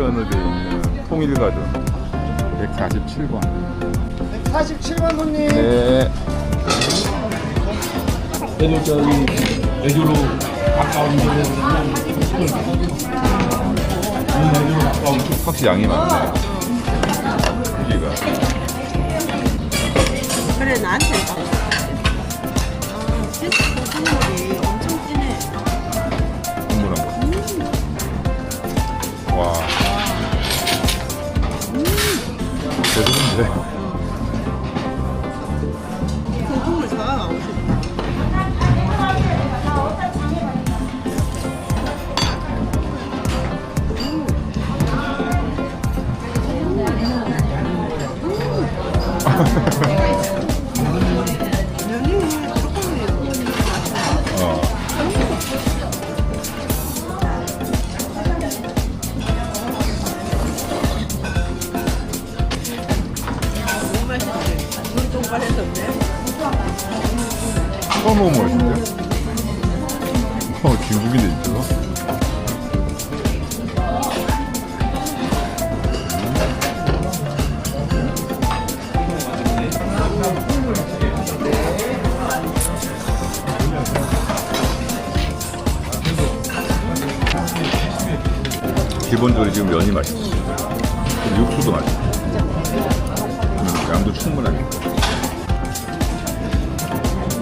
인천에 있는 통일가든 147번. 47번 손님. 네. 그래도 저기 외교로 가까운 데는 외교로 가까운 확실히 양이 많네. 고기가. 그래 나한테 아, 진짜 국물이 조금 어. 맛있지. 눈 동발했었네. 처음 먹으면 맛있는데? 어, 중국인데, 이거? 기본적으로 지금 면이 맛있어. 육수도 맛있어. 충분하니까.